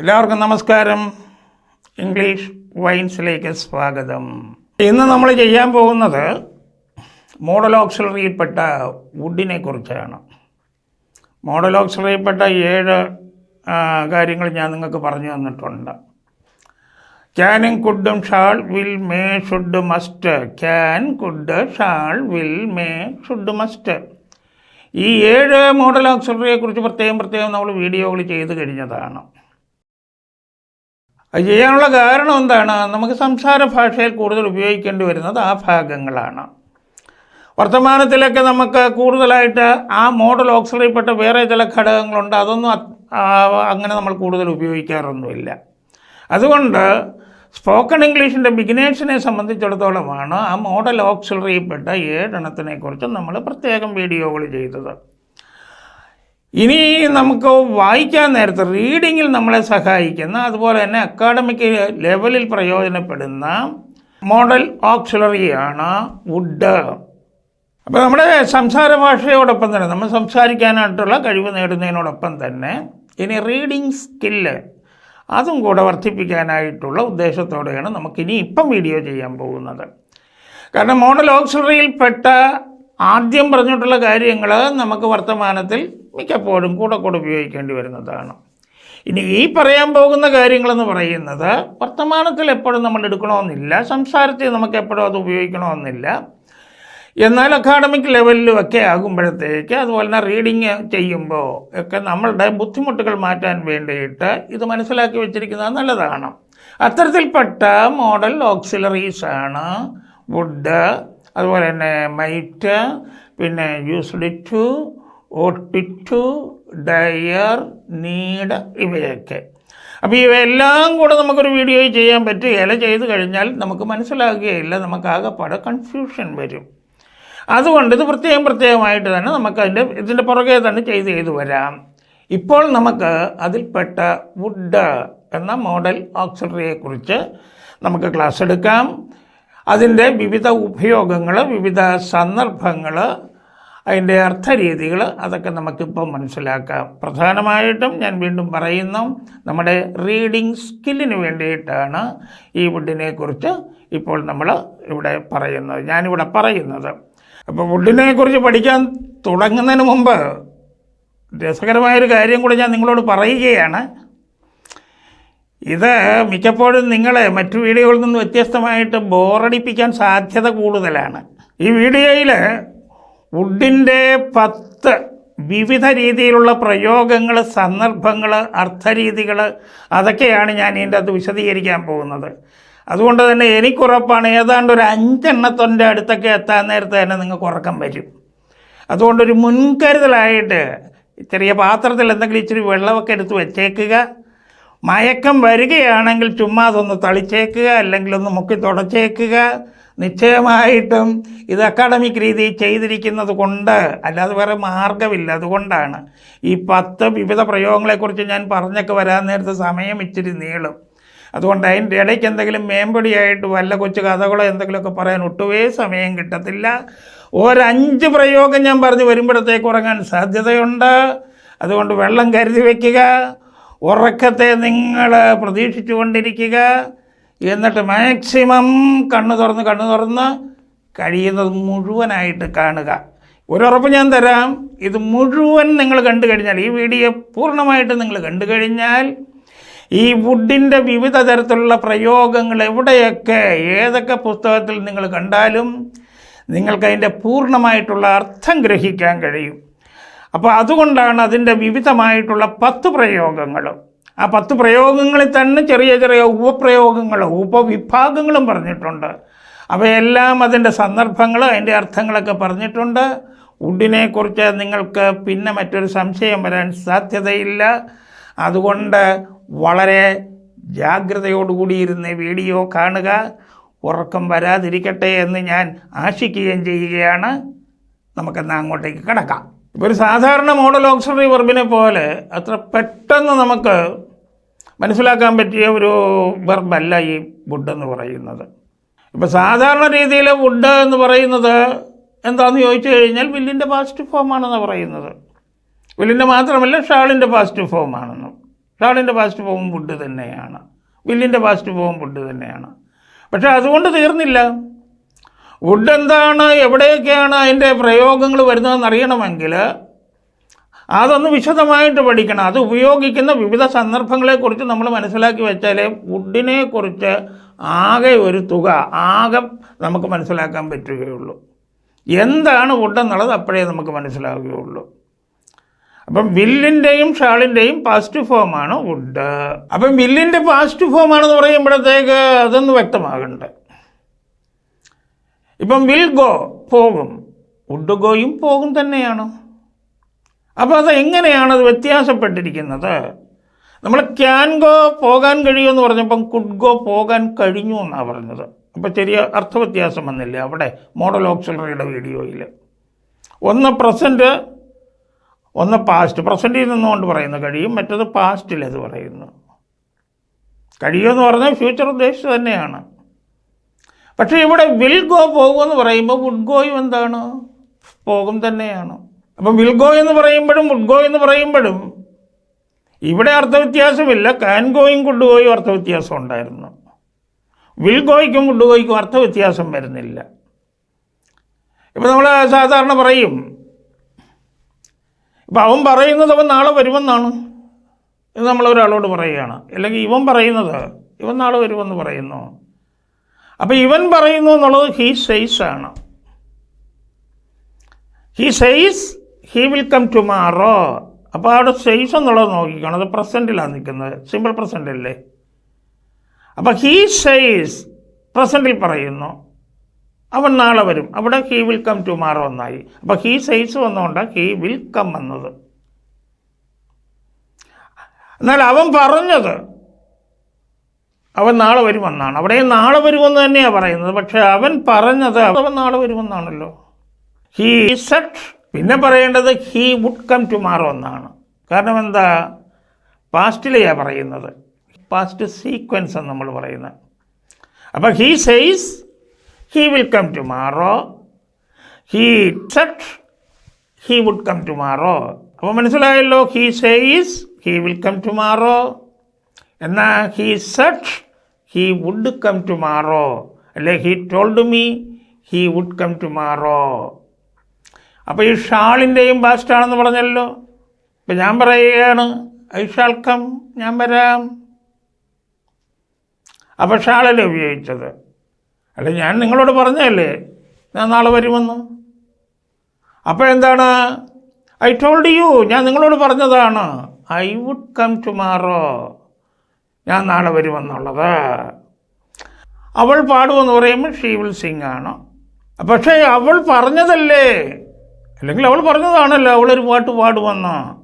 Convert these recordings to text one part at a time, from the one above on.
എല്ലാവർക്കും നമസ്കാരം. ഇംഗ്ലീഷ് വൈൻസിലേക്ക് സ്വാഗതം. ഇന്ന് നമ്മൾ ചെയ്യാൻ പോകുന്നത് മോഡൽ ഓക്സിലറിയിൽപ്പെട്ട വുഡിനെ കുറിച്ചാണ്. മോഡൽ ഓക്സിലറിയിൽപ്പെട്ട ഏഴ് കാര്യങ്ങൾ ഞാൻ നിങ്ങൾക്ക് പറഞ്ഞു തന്നിട്ടുണ്ട്. ക്യാനും കുഡും shall will may should must. Can could shall will may should must. ഈ ഏഴ് മോഡൽ ഓക്സിലറിയെക്കുറിച്ച് പ്രത്യേകം പ്രത്യേകം നമ്മൾ വീഡിയോകൾ ചെയ്ത് കഴിഞ്ഞതാണ്. അത് ചെയ്യാനുള്ള കാരണം എന്താണ്? നമുക്ക് സംസാര ഭാഷയിൽ കൂടുതൽ ഉപയോഗിക്കേണ്ടി വരുന്നത് ആ ഭാഗങ്ങളാണ്. വർത്തമാനത്തിലൊക്കെ നമുക്ക് കൂടുതലായിട്ട് ആ മോഡൽ ഓക്സിലറിപ്പെട്ട വേറെ ചില ഘടകങ്ങളുണ്ട്. അതൊന്നും അങ്ങനെ നമ്മൾ കൂടുതൽ ഉപയോഗിക്കാറൊന്നുമില്ല. അതുകൊണ്ട് സ്പോക്കൺ ഇംഗ്ലീഷിന്റെ ബിഗിനേഴ്സിനെ സംബന്ധിച്ചിടത്തോളമാണ് ആ മോഡൽ ഓക്സിലറിയപ്പെട്ട ഏഴെണ്ണത്തിനെക്കുറിച്ച് നമ്മൾ പ്രത്യേകം വീഡിയോകൾ ചെയ്തത്. ഇനി നമുക്ക് വായിക്കാൻ നേരത്തെ റീഡിങ്ങിൽ നമ്മളെ സഹായിക്കുന്ന അതുപോലെ തന്നെ അക്കാഡമിക് ലെവലിൽ പ്രയോജനപ്പെടുന്ന മോഡൽ ഓക്സിലറിയാണ് വുഡ് അപ്പോൾ നമ്മുടെ സംസാര ഭാഷയോടൊപ്പം തന്നെ നമ്മൾ സംസാരിക്കാനായിട്ടുള്ള കഴിവ് നേടുന്നതിനോടൊപ്പം തന്നെ ഇനി റീഡിങ് സ്കില്ല് അതും കൂടെ വർദ്ധിപ്പിക്കാനായിട്ടുള്ള ഉദ്ദേശത്തോടെയാണ് നമുക്കിനി ഇപ്പം വീഡിയോ ചെയ്യാൻ പോകുന്നത്. കാരണം മോഡൽ ഓക്സിലറിയിൽപ്പെട്ട ആദ്യം പറഞ്ഞിട്ടുള്ള കാര്യങ്ങൾ നമുക്ക് വർത്തമാനത്തിൽ മിക്കപ്പോഴും കൂടെ കൂടെ ഉപയോഗിക്കേണ്ടി വരുന്നതാണ്. ഇനി ഈ പറയാൻ പോകുന്ന കാര്യങ്ങളെന്ന് പറയുന്നത് വർത്തമാനത്തിൽ എപ്പോഴും നമ്മൾ എടുക്കണമെന്നില്ല സംസാരത്തിൽ നമുക്ക് എപ്പോഴും അത് ഉപയോഗിക്കണമെന്നില്ല. എന്നാൽ അക്കാഡമിക് ലെവലിലും ഒക്കെ ആകുമ്പോഴത്തേക്ക് അതുപോലെ തന്നെ റീഡിങ് ചെയ്യുമ്പോൾ ഒക്കെ നമ്മളുടെ ബുദ്ധിമുട്ടുകൾ മാറ്റാൻ വേണ്ടിയിട്ട് ഇത് മനസ്സിലാക്കി വെച്ചിരിക്കുന്നത് നല്ലതാണ്. അത്തരത്തിൽപ്പെട്ട മോഡൽ ഓക്സിലറീസാണ് വുഡ് അതുപോലെ തന്നെ മൈറ്റ് പിന്നെ used to ought to dare need ഇവയൊക്കെ. അപ്പോൾ ഇവയെല്ലാം കൂടെ നമുക്കൊരു വീഡിയോ ചെയ്യാൻ പറ്റുകയില്ല ചെയ്ത് കഴിഞ്ഞാൽ നമുക്ക് മനസ്സിലാകുകയില്ല. നമുക്ക് ആകെപ്പാടെ കൺഫ്യൂഷൻ വരും. അതുകൊണ്ട് ഇത് പ്രത്യേകം പ്രത്യേകമായിട്ട് തന്നെ നമുക്ക് അതിന്റെ ഇതിന്റെ പുറകെ തന്നെ ചെയ്ത് ചെയ്ത് വരാം. ഇപ്പോൾ നമുക്ക് അതിൽപ്പെട്ട വുഡ് എന്ന മോഡൽ ഓക്സിലറിയെക്കുറിച്ച് നമുക്ക് ക്ലാസ് എടുക്കാം. അതിന്റെ വിവിധ ഉപയോഗങ്ങൾ വിവിധ സന്ദർഭങ്ങൾ അതിന്റെ അർത്ഥരീതികൾ അതൊക്കെ നമുക്കിപ്പോൾ മനസ്സിലാക്കാം. പ്രധാനമായിട്ടും ഞാൻ വീണ്ടും പറയുന്നു നമ്മുടെ റീഡിംഗ് സ്കില്ലിന് വേണ്ടിയിട്ടാണ് ഈ വുഡിനെ കുറിച്ച് ഇപ്പോൾ നമ്മൾ ഇവിടെ പറയുന്നത്. ഞാനിവിടെ പറയുന്നത്. അപ്പോൾ വുഡിനെ കുറിച്ച് പഠിക്കാൻ തുടങ്ങുന്നതിന് മുമ്പ് രസകരമായൊരു കാര്യം കൂടി ഞാൻ നിങ്ങളോട് പറയുകയാണ്. ഇത് മിക്കപ്പോഴും നിങ്ങളെ മറ്റു വീഡിയോകളിൽ നിന്ന് വ്യത്യസ്തമായിട്ട് ബോറടിപ്പിക്കാൻ സാധ്യത കൂടുതലാണ്. ഈ വീഡിയോയിൽ വുഡിന്റെ പത്ത് വിവിധ രീതിയിലുള്ള പ്രയോഗങ്ങൾ സന്ദർഭങ്ങൾ അർത്ഥരീതികൾ അതൊക്കെയാണ് ഞാൻ ഇതിന്റെ അകത്ത് വിശദീകരിക്കാൻ പോകുന്നത്. അതുകൊണ്ട് തന്നെ എനിക്കുറപ്പാണ് ഏതാണ്ട് ഒരു അഞ്ചെണ്ണത്തിന്റെ അടുത്തൊക്കെ എത്താൻ നേരത്തെ തന്നെ നിങ്ങൾക്ക് ഉറക്കം വരും. അതുകൊണ്ടൊരു മുൻകരുതലായിട്ട് ചെറിയ പാത്രത്തിൽ എന്തെങ്കിലും ഇച്ചിരി വെള്ളമൊക്കെ എടുത്ത് വെച്ചേക്കുക. മയക്കം വരികയാണെങ്കിൽ ചുമ്മാ അതൊന്ന് തളിച്ചേക്കുക അല്ലെങ്കിൽ ഒന്ന് മുക്കി തുടച്ചേക്കുക. നിശ്ചയമായിട്ടും ഇത് അക്കാഡമിക് രീതി ചെയ്തിരിക്കുന്നത് കൊണ്ട് അല്ലാതെ വേറെ മാർഗമില്ല അതുകൊണ്ടാണ് ഈ പത്ത് വിവിധ പ്രയോഗങ്ങളെക്കുറിച്ച് ഞാൻ പറഞ്ഞൊക്കെ വരാൻ നേരത്തെ സമയം ഇച്ചിരി നീളും. അതുകൊണ്ട് അതിന്റെ ഇടയ്ക്ക് എന്തെങ്കിലും മേമ്പടിയായിട്ട് വല്ല കൊച്ചു കഥകളോ എന്തെങ്കിലുമൊക്കെ പറയാൻ ഒട്ടുവേ സമയം കിട്ടത്തില്ല. ഒരഞ്ച് പ്രയോഗം ഞാൻ പറഞ്ഞു വരുമ്പോഴത്തേക്ക് ഉറങ്ങാൻ സാധ്യതയുണ്ട്. അതുകൊണ്ട് വെള്ളം കരുതി വയ്ക്കുക ഉറക്കത്തെ നിങ്ങൾ പ്രതീക്ഷിച്ചു കൊണ്ടിരിക്കുക എന്നിട്ട് മാക്സിമം കണ്ണു തുറന്ന് കണ്ണു തുറന്ന് കഴിയുന്നത് മുഴുവനായിട്ട് കാണുക. ഒരുറപ്പ് ഞാൻ തരാം. ഇത് മുഴുവൻ നിങ്ങൾ കണ്ടു കഴിഞ്ഞാൽ ഈ വീഡിയോ പൂർണമായിട്ട് നിങ്ങൾ കണ്ടു കഴിഞ്ഞാൽ ഈ വുഡിന്റെ വിവിധ തരത്തിലുള്ള പ്രയോഗങ്ങൾ എവിടെയൊക്കെ ഏതൊക്കെ പുസ്തകത്തിൽ നിങ്ങൾ കണ്ടാലും നിങ്ങൾക്കതിന്റെ പൂർണമായിട്ടുള്ള അർത്ഥം ഗ്രഹിക്കാൻ കഴിയും. അപ്പോൾ അതുകൊണ്ടാണ് അതിന്റെ വിവിധമായിട്ടുള്ള പത്ത് പ്രയോഗങ്ങൾ ആ പത്ത് പ്രയോഗങ്ങളിൽ തന്നെ ചെറിയ ചെറിയ ഉപപ്രയോഗങ്ങൾ ഉപവിഭാഗങ്ങളും പറഞ്ഞിട്ടുണ്ട്. അവയെല്ലാം അതിന്റെ സന്ദർഭങ്ങൾ അതിന്റെ അർത്ഥങ്ങളൊക്കെ പറഞ്ഞിട്ടുണ്ട്. ഉഡിനെക്കുറിച്ച് നിങ്ങൾക്ക് പിന്നെ മറ്റൊരു സംശയം വരാൻ സാധ്യതയില്ല. അതുകൊണ്ട് വളരെ ജാഗ്രതയോടുകൂടി ഇരുന്ന് വീഡിയോ കാണുക. ഉറക്കം വരാതിരിക്കട്ടെ എന്ന് ഞാൻ ആശിക്കുകയും ചെയ്യുകയാണ്. നമുക്കെന്നാൽ അങ്ങോട്ടേക്ക് കിടക്കാം. ഒരു സാധാരണ മോഡൽ ഓക്സിലറി വെർബിനെ പോലെ അത്ര പെട്ടെന്ന് നമുക്ക് മനസ്സിലാക്കാൻ പറ്റിയ ഒരു വെർബല്ല ഈ വുഡ് എന്ന് പറയുന്നത്. ഇപ്പോൾ സാധാരണ രീതിയിൽ വുഡ് എന്ന് പറയുന്നത് എന്താണെന്ന് ചോദിച്ചു കഴിഞ്ഞാൽ വില്ലിന്റെ പാസ്റ്റ് ഫോമാണെന്ന് പറയുന്നത്. വില്ലിന്റെ മാത്രമല്ല ഷാളിന്റെ പാസ്റ്റ് ഫോമാണെന്നും ഷാളിന്റെ പാസ്റ്റ് ഫോം വുഡ് തന്നെയാണ്. വില്ലിന്റെ പാസ്റ്റ് ഫോം വുഡ് തന്നെയാണ്. പക്ഷേ അതുകൊണ്ട് തീർന്നില്ല. വുഡ് എന്താണ് എവിടെയൊക്കെയാണ് അതിന്റെ പ്രയോഗങ്ങൾ വരുന്നതെന്ന് അറിയണമെങ്കിൽ അതൊന്ന് വിശദമായിട്ട് പഠിക്കണം. അത് ഉപയോഗിക്കുന്ന വിവിധ സന്ദർഭങ്ങളെക്കുറിച്ച് നമ്മൾ മനസ്സിലാക്കി വെച്ചാലേ വുഡിനെ കുറിച്ച് ആകെ ഒരു തുക ആകെ നമുക്ക് മനസ്സിലാക്കാൻ പറ്റുകയുള്ളൂ. എന്താണ് വുഡ് എന്നുള്ളത് അപ്പോഴേ നമുക്ക് മനസ്സിലാവുകയുള്ളൂ. അപ്പം വില്ലിന്റെയും ഷാളിന്റെയും പാസ്റ്റ് ഫോമാണ് വുഡ് അപ്പം വില്ലിന്റെ പാസ്റ്റ് ഫോമാണെന്ന് പറയുമ്പോഴത്തേക്ക് അതൊന്ന് വ്യക്തമാകണ്ടേ. ഇപ്പം വിൽ ഗോ പോകും. വുഡ് ഗോയും പോകും തന്നെയാണ്. അപ്പോൾ അത് എങ്ങനെയാണ് അത് വ്യത്യാസപ്പെട്ടിരിക്കുന്നത്? നമ്മൾ ക്യാൻ ഗോ പോകാൻ കഴിയുമെന്ന് പറഞ്ഞപ്പം കുഡ് ഗോ പോകാൻ കഴിഞ്ഞു എന്നാണ് പറഞ്ഞത്. അപ്പോൾ ചെറിയ അർത്ഥവ്യത്യാസം വന്നില്ല അവിടെ മോഡൽ ഓക്സിലറിയുടെ വീഡിയോയിൽ ഒന്ന് പ്രസന്റ് ഒന്ന് പാസ്റ്റ് പ്രസന്റിൽ നിന്നുകൊണ്ട് പറയുന്നു കഴിയും മറ്റത് പാസ്റ്റിൽ അത് പറയുന്നു. കഴിയുമെന്ന് പറഞ്ഞാൽ ഫ്യൂച്ചർ ഉദ്ദേശിച്ച് തന്നെയാണ്. പക്ഷേ ഇവിടെ വിൽ ഗോ പോകുമെന്ന് പറയുമ്പോൾ വുഡ് ഗോയും എന്താണ്? പോകും തന്നെയാണ്. അപ്പം വിൽ ഗോ എന്ന് പറയുമ്പോഴും വുഡ് ഗോ എന്ന് പറയുമ്പോഴും ഇവിടെ അർത്ഥവ്യത്യാസമില്ല. കാൻ ഗോയും കുഡ് ഗോയും അർത്ഥവ്യത്യാസം ഉണ്ടായിരുന്നു. വിൽ ഗോയ്ക്കും വുഡ് ഗോയ്ക്കും അർത്ഥവ്യത്യാസം വരുന്നില്ല. ഇപ്പം നമ്മൾ സാധാരണ പറയും ഇപ്പം അവൻ പറയുന്നത് അവൻ നാളെ വരുമെന്നാണ്. നമ്മൾ ഒരാളോട് പറയുകയാണ്. അല്ലെങ്കിൽ ഇവൻ പറയുന്നത് ഇവൻ നാളെ വരുമെന്ന് പറയുന്നു. അപ്പോൾ ഇവൻ പറയുന്നു എന്നുള്ളത് ഹീ സെയ്സ് ആണ്. He says he will come tomorrow അപ്പോൾ അവിടെ സെയ്സ് എന്നുള്ളത് നോക്കിക്കണം. അത് പ്രസന്റിലാണ് നിൽക്കുന്നത്. സിമ്പിൾ പ്രസന്റ് അല്ലേ? അപ്പോൾ ഹീ സെയ്സ് പ്രസന്റിൽ പറയുന്നു. അവൻ നാളെ വരും. അവിടെ ഹീ വിൽ കം ടുമാറോ എന്നായി. അപ്പോൾ ഹീ സെയ്സ് വന്നുകൊണ്ട് ഹീ വിൽ കം എന്നത്. എന്നാൽ അവൻ പറഞ്ഞത് അവൻ നാളെ വരുമെന്നാണ്. അവിടെ നാളെ വരുമെന്ന് തന്നെയാണ് പറയുന്നത്. പക്ഷെ അവൻ പറഞ്ഞത് അവൻ നാളെ വരുമെന്നാണല്ലോ. ഹീ സെറ്റ് പിന്നെ പറയേണ്ടത് ഹീ വുഡ് കം ടുമാറോ എന്നാണ്. കാരണം എന്താ? പാസ്റ്റിലെയാണ് പറയുന്നത്. പാസ്റ്റ് സീക്വൻസ് എന്ന് നമ്മൾ പറയുന്നത്. അപ്പോൾ he says he will come tomorrow he said he would come tomorrow അപ്പോൾ മനസ്സിലായല്ലോ? He says he will come tomorrow എന്നാൽ he said he would come tomorrow അല്ലെ he told me he would come tomorrow അപ്പോൾ ഈ ഷാളിന്റെയും ബാസ്റ്റാണെന്ന് പറഞ്ഞല്ലോ. ഇപ്പം ഞാൻ പറയുകയാണ് ഐ ഷാൾ കം ഞാൻ വരാം. അപ്പോൾ ഷാളല്ലേ ഉപയോഗിച്ചത്? അല്ല ഞാൻ നിങ്ങളോട് പറഞ്ഞതല്ലേ ഞാൻ നാളെ വരുമെന്ന്. അപ്പോൾ എന്താണ്? ഐ ടോൾഡ് യു ഞാൻ നിങ്ങളോട് പറഞ്ഞതാണ് ഐ വുഡ് കം ടുമാറോ. ഞാൻ നാളെ വരുമെന്നുള്ളത്. അവൾ പാടുമെന്ന് പറയുമ്പോൾ ഷീ വിൽ സിംഗ് ആണ്. പക്ഷേ അവൾ പറഞ്ഞതല്ലേ? അല്ലെങ്കിൽ അവൾ പറഞ്ഞതാണല്ലോ അവളൊരു പാട്ട് പാടുമെന്ന്.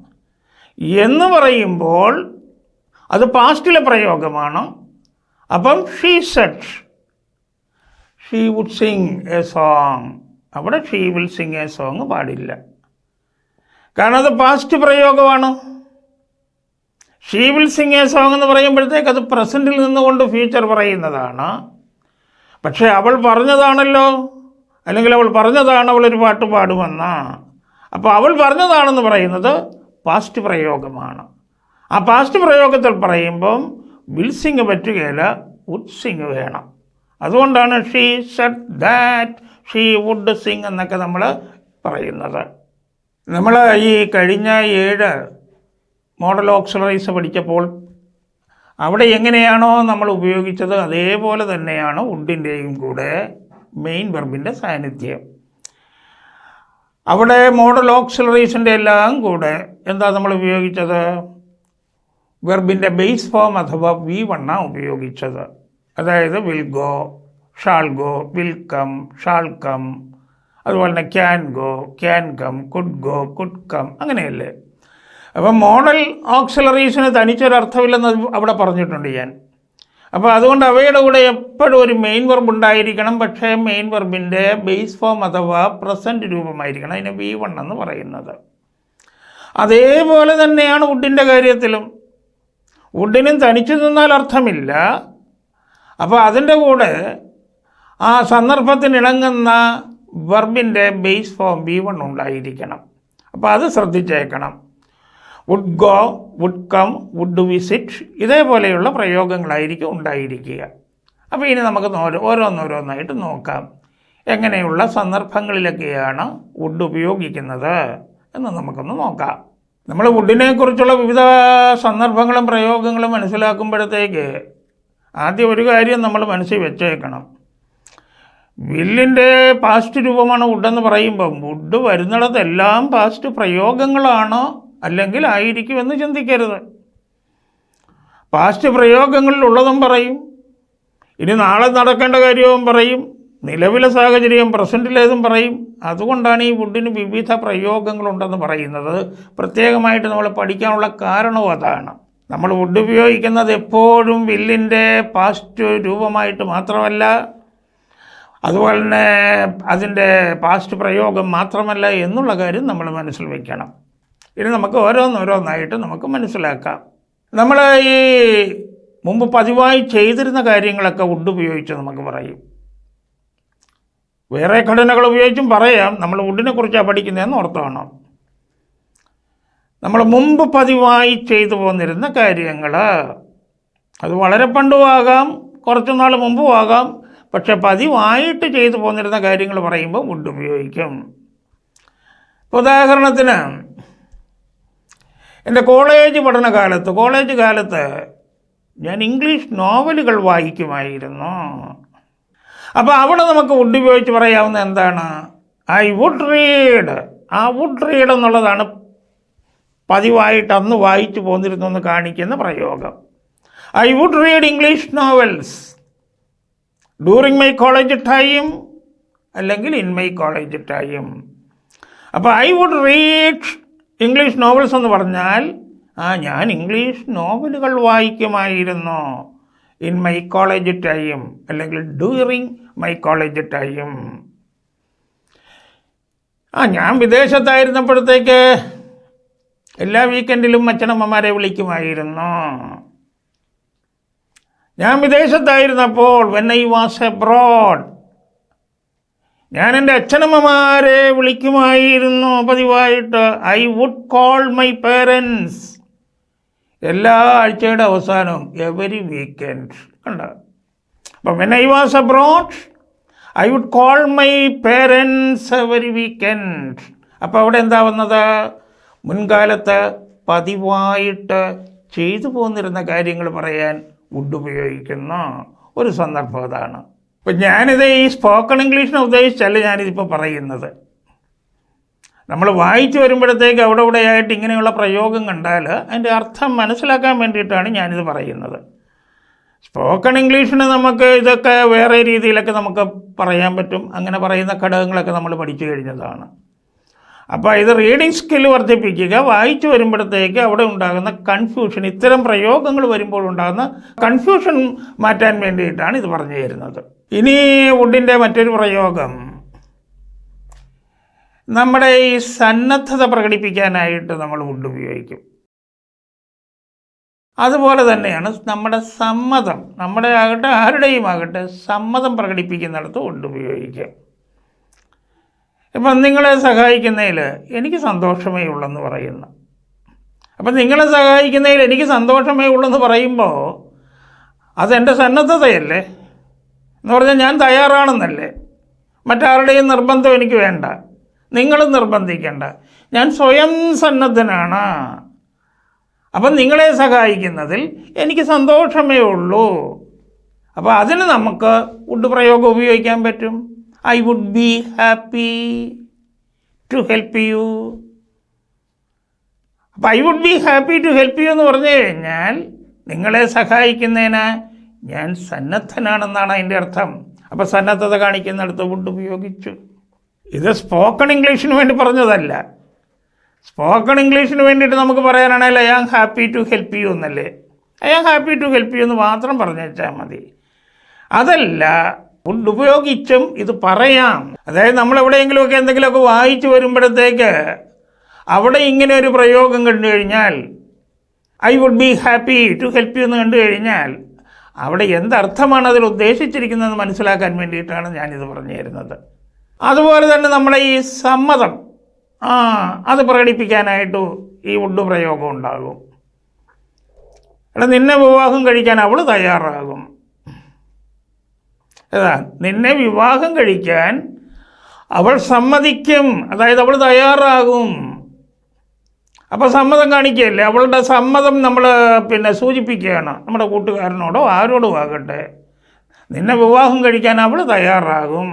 എന്ന് പറയുമ്പോൾ അത് പാസ്റ്റിലെ പ്രയോഗമാണ്. അപ്പം she said she would sing a song അവിടെ she will sing a song പാടില്ല. കാരണം അത് പാസ്റ്റ് പ്രയോഗമാണ്. She will sing a song എന്ന് പറയുമ്പോഴത്തേക്ക് അത് പ്രസന്റിൽ നിന്നുകൊണ്ട് ഫ്യൂച്ചർ പറയുന്നതാണ്. പക്ഷേ അവൾ പറഞ്ഞതാണല്ലോ. അല്ലെങ്കിൽ അവൾ പറഞ്ഞതാണ് അവളൊരു പാട്ട് പാടുമെന്ന്. അപ്പോൾ അവൾ പറഞ്ഞതാണെന്ന് പറയുന്നത് പാസ്റ്റ് പ്രയോഗമാണ്. ആ പാസ്റ്റ് പ്രയോഗത്തിൽ പറയുമ്പം വിൽ സിംഗ് പറ്റുകയില്ല വുഡ് സിംഗ് വേണം. അതുകൊണ്ടാണ് she said that she would sing എന്നൊക്കെ നമ്മൾ പറയുന്നത്. നമ്മൾ ഈ കഴിഞ്ഞ ഏഴ് മോഡൽ ഓക്സലറൈസ് പഠിച്ചപ്പോൾ അവിടെ എങ്ങനെയാണോ നമ്മൾ ഉപയോഗിച്ചത് അതേപോലെ തന്നെയാണ് വുഡിന്റെയും കൂടെ മെയിൻ വെർബിന്റെ സാന്നിധ്യം. അവിടെ മോഡൽ ഓക്സിലറീസിന്റെ എല്ലാം കൂടെ എന്താ നമ്മൾ ഉപയോഗിച്ചത്? വെർബിന്റെ ബേസ് ഫോം അഥവാ വി വണ്ണ ഉപയോഗിച്ചത്. അതായത് will go shall go will come shall come അതുപോലെ തന്നെ can go can come could go could come അങ്ങനെയല്ലേ? അപ്പം മോഡൽ ഓക്സിലറീസിന് തനിച്ചൊരർത്ഥമില്ലെന്ന് അവിടെ പറഞ്ഞിട്ടുണ്ട് ഞാൻ. അപ്പോൾ അതുകൊണ്ട് അവയുടെ കൂടെ എപ്പോഴും ഒരു മെയിൻ വെർബ് ഉണ്ടായിരിക്കണം പക്ഷേ മെയിൻ വെർബിന്റെ ബേസ് ഫോം അഥവാ പ്രസന്റ് രൂപമായിരിക്കണം അതിനെ വി വൺ എന്ന് പറയുന്നത്. അതേപോലെ തന്നെയാണ് വുഡിന്റെ കാര്യത്തിലും. വുഡിനും തനിച്ചു നിന്നാൽ അർത്ഥമില്ല. അപ്പോൾ അതിന്റെ കൂടെ ആ സന്ദർഭത്തിനിണങ്ങുന്ന വെർബിന്റെ ബേസ് ഫോം വി വൺ ഉണ്ടായിരിക്കണം. അപ്പോൾ അത് ശ്രദ്ധിച്ചേക്കണം. Would go would come would visit ഇതേപോലെയുള്ള പ്രയോഗങ്ങളായിരിക്കും ഉണ്ടായിരിക്കുക. അപ്പോൾ ഇനി നമുക്ക് ഓരോന്നോരോന്നായിട്ട് നോക്കാം. എങ്ങനെയുള്ള സന്ദർഭങ്ങളിലൊക്കെയാണ് വുഡ് ഉപയോഗിക്കുന്നത് എന്ന് നമുക്കൊന്ന് നോക്കാം. നമ്മൾ വുഡിനെ കുറിച്ചുള്ള വിവിധ സന്ദർഭങ്ങളും പ്രയോഗങ്ങളും മനസ്സിലാക്കുമ്പോഴത്തേക്ക് ആദ്യം ഒരു കാര്യം നമ്മൾ മനസ്സിൽ വെച്ചേക്കണം. വില്ലിന്റെ പാസ്റ്റ് രൂപമാണ് വുഡെന്ന് പറയുമ്പം വുഡ് വരുന്നിടത്തെല്ലാം പാസ്റ്റ് പ്രയോഗങ്ങളാണ് അല്ലെങ്കിൽ ആയിരിക്കുമെന്ന് ചിന്തിക്കരുത്. പാസ്റ്റ് പ്രയോഗങ്ങളിൽ ഉള്ളതും പറയും. ഇനി നാളെ നടക്കേണ്ട കാര്യവും പറയും. നിലവിലെ സാഹചര്യം പ്രസന്റിലേതും പറയും. അതുകൊണ്ടാണ് ഈ വുഡിന് വിവിധ പ്രയോഗങ്ങളുണ്ടെന്ന് പറയുന്നത്. പ്രത്യേകമായിട്ട് നമ്മൾ പഠിക്കാനുള്ള കാരണവും അതാണ്. നമ്മൾ വുഡ് ഉപയോഗിക്കുന്നത് എപ്പോഴും വില്ലിന്റെ പാസ്റ്റ് രൂപമായിട്ട് മാത്രമല്ല അതുപോലെ തന്നെ അതിന്റെ പാസ്റ്റ് പ്രയോഗം മാത്രമല്ല എന്നുള്ള കാര്യം നമ്മൾ മനസ്സിൽ വയ്ക്കണം ഇനി നമുക്ക് ഓരോന്നോരോന്നായിട്ട് നമുക്ക് മനസ്സിലാക്കാം. നമ്മൾ ഈ മുമ്പ് പതിവായി ചെയ്തിരുന്ന കാര്യങ്ങളൊക്കെ വുഡ് ഉപയോഗിച്ച് നമുക്ക് പറയും. വേറെ ഘടനകൾ ഉപയോഗിച്ചും പറയാം. നമ്മൾ വുഡിനെ കുറിച്ചാണ് പഠിക്കുന്നതെന്ന് ഓർത്തോണം. നമ്മൾ മുമ്പ് പതിവായി ചെയ്തു പോന്നിരുന്ന കാര്യങ്ങൾ അത് വളരെ പണ്ടും ആകാം കുറച്ച് നാൾ മുമ്പും ആകാം പക്ഷെ പതിവായിട്ട് ചെയ്തു പോന്നിരുന്ന കാര്യങ്ങൾ പറയുമ്പോൾ വുഡ് ഉപയോഗിക്കും. ഉദാഹരണത്തിന് എന്റെ കോളേജ് പഠനകാലത്ത് കോളേജ് കാലത്ത് ഞാൻ ഇംഗ്ലീഷ് നോവലുകൾ വായിക്കുമായിരുന്നു. അപ്പോൾ അവിടെ നമുക്ക് വുഡ് ഉപയോഗിച്ച് പറയാവുന്ന എന്താണ്? ഐ വുഡ് റീഡ് ആ വുഡ് റീഡ് എന്നുള്ളതാണ് പതിവായിട്ട് അന്ന് വായിച്ചു പോന്നിരുന്നു എന്ന് കാണിക്കുന്ന പ്രയോഗം. I would read English novels during my college time അല്ലെങ്കിൽ ഇൻ മൈ കോളേജ് ടൈം അപ്പോൾ I would read English novels എന്ന് പറഞ്ഞാൽ ആ ഞാൻ ഇംഗ്ലീഷ് നോവലുകൾ വായിക്കുമായിരുന്നു. ഇൻ മൈ കോളേജ് ടൈം അല്ലെങ്കിൽ ഡ്യൂറിങ് മൈ കോളേജ് ടൈം ആ ഞാൻ വിദേശത്തായിരുന്നപ്പോഴത്തേക്ക് എല്ലാ വീക്കെൻഡിലും അച്ഛനമ്മമാരെ വിളിക്കുമായിരുന്നു. ഞാൻ വിദേശത്തായിരുന്നപ്പോൾ വെൻ ഐ വാസ് എബ്രോഡ് ഞാൻ എന്റെ അച്ഛനമ്മമാരെ വിളിക്കുമായിരുന്നു പതിവായിട്ട്. I would call my parents എല്ലാ ആഴ്ചയുടെ അവസാനവും എവരി വീക്കെൻഡ് കണ്ട? അപ്പം when I was abroad I would call my parents every weekend അപ്പോൾ അവിടെ എന്താ വന്നത്? മുൻകാലത്ത് പതിവായിട്ട് ചെയ്തു പോന്നിരുന്ന കാര്യങ്ങൾ പറയാൻ വുഡ് ഉപയോഗിക്കുന്ന ഒരു സന്ദർഭം അതാണ്. അപ്പം ഞാനിത് ഈ സ്പോക്കൺ ഇംഗ്ലീഷിനെ ഉദ്ദേശിച്ചല്ല ഞാനിതിപ്പോൾ പറയുന്നത്. നമ്മൾ വായിച്ചു വരുമ്പോഴത്തേക്ക് അവിടെ ഇവിടെയായിട്ട് ഇങ്ങനെയുള്ള പ്രയോഗം കണ്ടാൽ അതിന്റെ അർത്ഥം മനസ്സിലാക്കാൻ വേണ്ടിയിട്ടാണ് ഞാനിത് പറയുന്നത്. സ്പോക്കൺ ഇംഗ്ലീഷിന് നമുക്ക് ഇതൊക്കെ വേറെ രീതിയിലൊക്കെ നമുക്ക് പറയാൻ പറ്റും. അങ്ങനെ പറയുന്ന ഘടകങ്ങളൊക്കെ നമ്മൾ പഠിച്ചു കഴിഞ്ഞതാണ്. അപ്പോൾ ഇത് റീഡിംഗ് സ്കില്ല് വർദ്ധിപ്പിക്കുക വായിച്ചു വരുമ്പോഴത്തേക്ക് അവിടെ ഉണ്ടാകുന്ന കൺഫ്യൂഷൻ ഇത്തരം പ്രയോഗങ്ങൾ വരുമ്പോൾ ഉണ്ടാകുന്ന കൺഫ്യൂഷൻ മാറ്റാൻ വേണ്ടിയിട്ടാണ് ഇത് പറഞ്ഞു തരുന്നത്. ഇനി വുഡിന്റെ മറ്റൊരു പ്രയോഗം. നമ്മുടെ ഈ സന്നദ്ധത പ്രകടിപ്പിക്കാനായിട്ട് നമ്മൾ വുഡ് ഉപയോഗിക്കും. അതുപോലെ തന്നെയാണ് നമ്മുടെ സമ്മതം. നമ്മുടെ ആകട്ടെ ആരുടെയും ആകട്ടെ സമ്മതം പ്രകടിപ്പിക്കുന്നിടത്ത് വുഡ് ഉപയോഗിക്കാം. ഇപ്പം നിങ്ങളെ സഹായിക്കുന്നതിൽ എനിക്ക് സന്തോഷമേ ഉള്ളെന്ന് പറയുന്നു. അപ്പം നിങ്ങളെ സഹായിക്കുന്നതിൽ എനിക്ക് സന്തോഷമേ ഉള്ളെന്ന് പറയുമ്പോൾ അതെന്റെ സന്നദ്ധതയല്ലേ? എന്ന് പറഞ്ഞാൽ ഞാൻ തയ്യാറാണെന്നല്ലേ? മറ്റാരുടെയും നിർബന്ധം എനിക്ക് വേണ്ട. നിങ്ങളും നിർബന്ധിക്കേണ്ട. ഞാൻ സ്വയം സന്നദ്ധനാണ്. അപ്പം നിങ്ങളെ സഹായിക്കുന്നതിൽ എനിക്ക് സന്തോഷമേ ഉള്ളൂ. അപ്പോൾ അതിന് നമുക്ക് വുഡ് പ്രയോഗം ഉപയോഗിക്കാൻ പറ്റും. I would be happy to help you അപ്പം I would be happy to help you എന്ന് പറഞ്ഞു കഴിഞ്ഞാൽ നിങ്ങളെ സഹായിക്കുന്നതിന് ഞാൻ സന്നദ്ധനാണെന്നാണ് അതിന്റെ അർത്ഥം. അപ്പോൾ സന്നദ്ധത കാണിക്കുന്നിടത്ത് വുഡ് ഉപയോഗിച്ചു. ഇത് സ്പോക്കൺ ഇംഗ്ലീഷിന് വേണ്ടി പറഞ്ഞതല്ല. സ്പോക്കൺ ഇംഗ്ലീഷിന് വേണ്ടിയിട്ട് നമുക്ക് പറയാനാണെങ്കിൽ I am happy to help you എന്നല്ലേ? I am happy to help you എന്ന് മാത്രം പറഞ്ഞു മതി. അതല്ല വുഡ് ഉപയോഗിച്ചും ഇത് പറയാം. അതായത് നമ്മൾ എവിടെയെങ്കിലുമൊക്കെ എന്തെങ്കിലുമൊക്കെ വായിച്ചു വരുമ്പോഴത്തേക്ക് അവിടെ ഇങ്ങനെ ഒരു പ്രയോഗം കണ്ടു കഴിഞ്ഞാൽ I would be happy to help you എന്ന് കണ്ടു കഴിഞ്ഞാൽ അവിടെ എന്തർത്ഥമാണ് അതിൽ ഉദ്ദേശിച്ചിരിക്കുന്നതെന്ന് മനസ്സിലാക്കാൻ വേണ്ടിയിട്ടാണ് ഞാനിത് പറഞ്ഞു തരുന്നത്. അതുപോലെ തന്നെ നമ്മളെ ഈ സമ്മതം ആ അത് പ്രകടിപ്പിക്കാനായിട്ട് ഈ വുഡ് പ്രയോഗം ഉണ്ടാകും. എടാ നിന്നെ വിവാഹം കഴിക്കാൻ അവൾ തയ്യാറാകും. ഏതാ നിന്നെ വിവാഹം കഴിക്കാൻ അവൾ സമ്മതിക്കും. അതായത് അവൾ തയ്യാറാകും. അപ്പോൾ സമ്മതം കാണിക്കുകയല്ലേ? അവളുടെ സമ്മതം നമ്മൾ പിന്നെ സൂചിപ്പിക്കുകയാണ്. നമ്മുടെ കൂട്ടുകാരനോടോ ആരോടോ ആകട്ടെ. നിന്നെ വിവാഹം കഴിക്കാൻ അവൾ തയ്യാറാകും.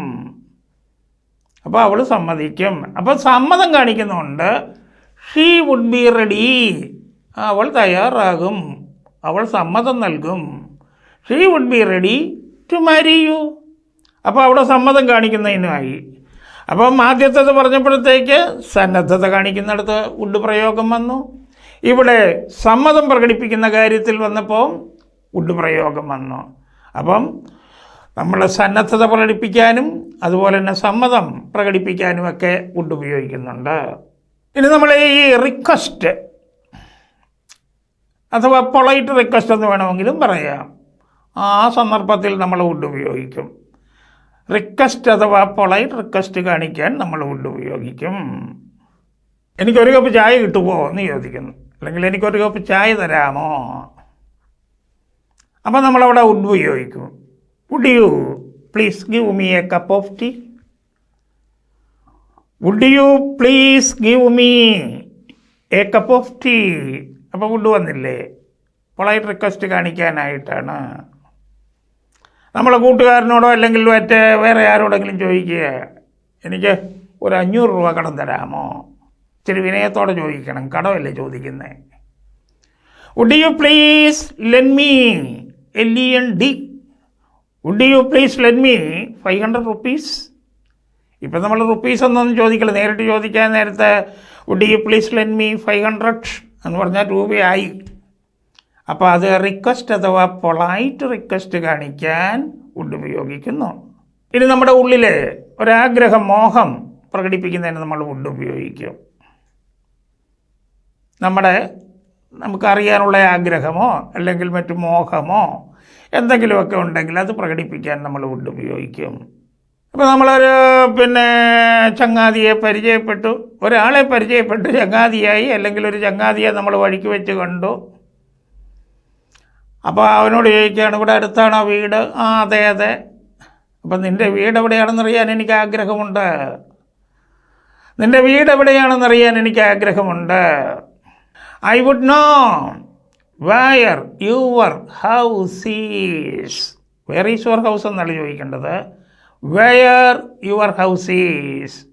അപ്പോൾ അവൾ സമ്മതിക്കും. അപ്പോൾ സമ്മതം കാണിക്കുന്നുണ്ട്. ഷീ വുഡ് ബി റെഡി അവൾ തയ്യാറാകും. അവൾ സമ്മതം നൽകും. She would be ready to marry you അപ്പോൾ അവിടെ സമ്മതം കാണിക്കുന്നതിനായി അപ്പം ആദ്യത്തേത് പറഞ്ഞപ്പോഴത്തേക്ക് സന്നദ്ധത കാണിക്കുന്നിടത്ത് വുഡ് പ്രയോഗം വന്നു. ഇവിടെ സമ്മതം പ്രകടിപ്പിക്കുന്ന കാര്യത്തിൽ വന്നപ്പോൾ വുഡ് പ്രയോഗം വന്നു. അപ്പം നമ്മൾ സന്നദ്ധത പ്രകടിപ്പിക്കാനും അതുപോലെ തന്നെ സമ്മതം പ്രകടിപ്പിക്കാനും ഒക്കെ വുഡ് ഉപയോഗിക്കുന്നുണ്ട്. ഇനി നമ്മൾ ഈ റിക്വസ്റ്റ് അഥവാ പൊളൈറ്റ് റിക്വസ്റ്റ് എന്ന് വേണമെങ്കിലും പറയാം. ആ സന്ദർഭത്തിൽ നമ്മൾ വുഡ് ഉപയോഗിക്കും. റിക്വസ്റ്റ് അഥവാ പൊളൈറ്റ് റിക്വസ്റ്റ് കാണിക്കാൻ നമ്മൾ വുഡ് ഉപയോഗിക്കും. എനിക്കൊരു കപ്പ് ചായ കിട്ടുമോ എന്ന് ചോദിക്കുന്നു. അല്ലെങ്കിൽ എനിക്കൊരു കപ്പ് ചായ തരാമോ? അപ്പോൾ നമ്മളവിടെ വുഡ് ഉപയോഗിക്കും. Would you please give me a cup of tea would you please give me a cup of tea അപ്പോൾ വുഡ് വന്നില്ലേ? പൊളൈറ്റ് റിക്വസ്റ്റ് കാണിക്കാനായിട്ടാണ്. നമ്മളെ കൂട്ടുകാരനോടോ അല്ലെങ്കിൽ മറ്റേ വേറെ ആരോടെങ്കിലും ചോദിക്കുക എനിക്ക് ഒരു അഞ്ഞൂറ് രൂപ കടം തരാമോ? ഇച്ചിരി വിനയത്തോടെ ചോദിക്കണം. കടമല്ലേ? ചോദിക്കുന്നത് would you please lend me L E N D would you please lend me five hundred rupees ഇപ്പം നമ്മൾ റുപ്പീസ് ഒന്നും ചോദിക്കില്ല. നേരിട്ട് ചോദിക്കാൻ നേരത്തെ would you please lend me five hundred എന്ന് പറഞ്ഞാൽ രൂപയായി. അപ്പോൾ അത് റിക്വസ്റ്റ് അഥവാ പൊളൈറ്റ് റിക്വസ്റ്റ് കാണിക്കാൻ വുഡ് ഉപയോഗിക്കുന്നു ഇനി നമ്മുടെ ഉള്ളിൽ ഒരാഗ്രഹം മോഹം പ്രകടിപ്പിക്കുന്നതിന് നമ്മൾ വുഡ് ഉപയോഗിക്കും നമ്മുടെ നമുക്കറിയാനുള്ള ആഗ്രഹമോ അല്ലെങ്കിൽ മറ്റു മോഹമോ എന്തെങ്കിലുമൊക്കെ ഉണ്ടെങ്കിൽ അത് പ്രകടിപ്പിക്കാൻ നമ്മൾ വുഡ് ഉപയോഗിക്കും അപ്പോൾ നമ്മളൊരു പിന്നെ ചങ്ങാതിയെ പരിചയപ്പെട്ടു. ഒരാളെ പരിചയപ്പെട്ടു ചങ്ങാതിയായി അല്ലെങ്കിൽ ഒരു ചങ്ങാതിയെ നമ്മൾ വഴിക്ക് വെച്ച് കണ്ടു. അപ്പോൾ അവനോട് ചോദിക്കുകയാണ് ഇവിടെ അടുത്താണോ വീട്? ആ അതെ അതെ. അപ്പം നിന്റെ വീട് എവിടെയാണെന്നറിയാൻ എനിക്ക് ആഗ്രഹമുണ്ട്. നിന്റെ വീട് എവിടെയാണെന്നറിയാൻ എനിക്ക് ആഗ്രഹമുണ്ട്. I would know where your house is where is your house എന്നല്ല ചോദിക്കേണ്ടത്. വെയർ യുവർ ഹൗസ് ഈസ്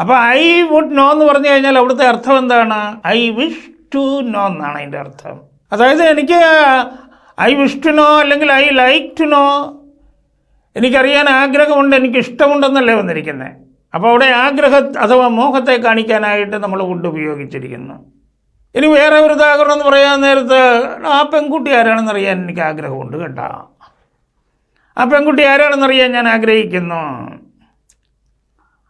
അപ്പോൾ ഐ വുഡ് നോ എന്ന് പറഞ്ഞു കഴിഞ്ഞാൽ അവിടുത്തെ അർത്ഥം എന്താണ്? ഐ വിഷ് ടു നോ എന്നാണ് അതിന്റെ അർത്ഥം. അതായത് എനിക്ക് ഐ വിഷ് ടു നോ അല്ലെങ്കിൽ ഐ ലൈക്ക് ടു നോ എനിക്കറിയാൻ ആഗ്രഹമുണ്ട് എനിക്ക് ഇഷ്ടമുണ്ടെന്നല്ലേ വന്നിരിക്കുന്നത് അപ്പോൾ അവിടെ ആഗ്രഹ അഥവാ മോഹത്തെ കാണിക്കാനായിട്ട് നമ്മൾ വുഡ് ഉപയോഗിച്ചിരിക്കുന്നു. ഇനി വേറെ ഒരു ഉദാഹരണം എന്ന് പറയാൻ നേരത്ത് ആ പെൺകുട്ടി ആരാണെന്ന് അറിയാൻ എനിക്ക് ആഗ്രഹമുണ്ട് കേട്ടോ. ആ പെൺകുട്ടി ആരാണെന്നറിയാൻ ഞാൻ ആഗ്രഹിക്കുന്നു.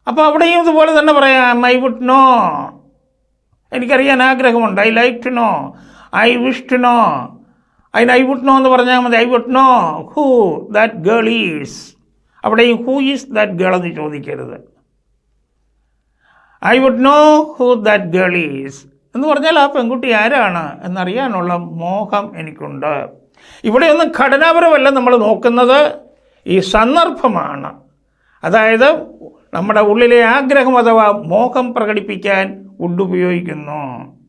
അപ്പോൾ അവിടെയും ഇതുപോലെ തന്നെ പറയാം ഐ വുഡ് നോ എനിക്കറിയാൻ ആഗ്രഹമുണ്ട് I like to know I wish to know അതിന് ഐ വുഡ് നോ എന്ന് പറഞ്ഞാൽ മതി. I would know who that girl is അവിടെയും ഹൂ ഈസ് ദാറ്റ് ഗേൾ എന്ന് ചോദിക്കരുത്. I would know who that girl is എന്ന് പറഞ്ഞാൽ ആ പെൺകുട്ടി ആരാണ് എന്നറിയാനുള്ള മോഹം എനിക്കുണ്ട്. ഇവിടെയൊന്നും ഘടനാപരമല്ല നമ്മൾ നോക്കുന്നത്. ഈ സന്ദർഭമാണ്. അതായത് നമ്മുടെ ഉള്ളിലെ ആഗ്രഹം അഥവാ മോഹം പ്രകടിപ്പിക്കാൻ വുഡ് ഉപയോഗിക്കുന്നു